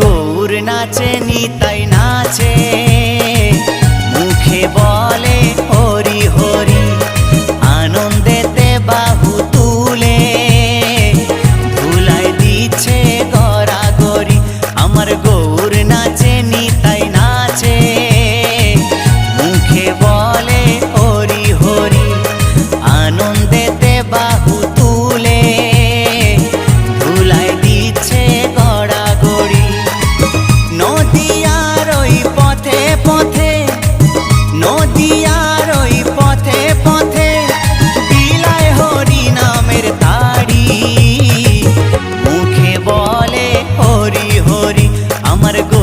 গৌর নাচে নিতাই নাচে। আমার গো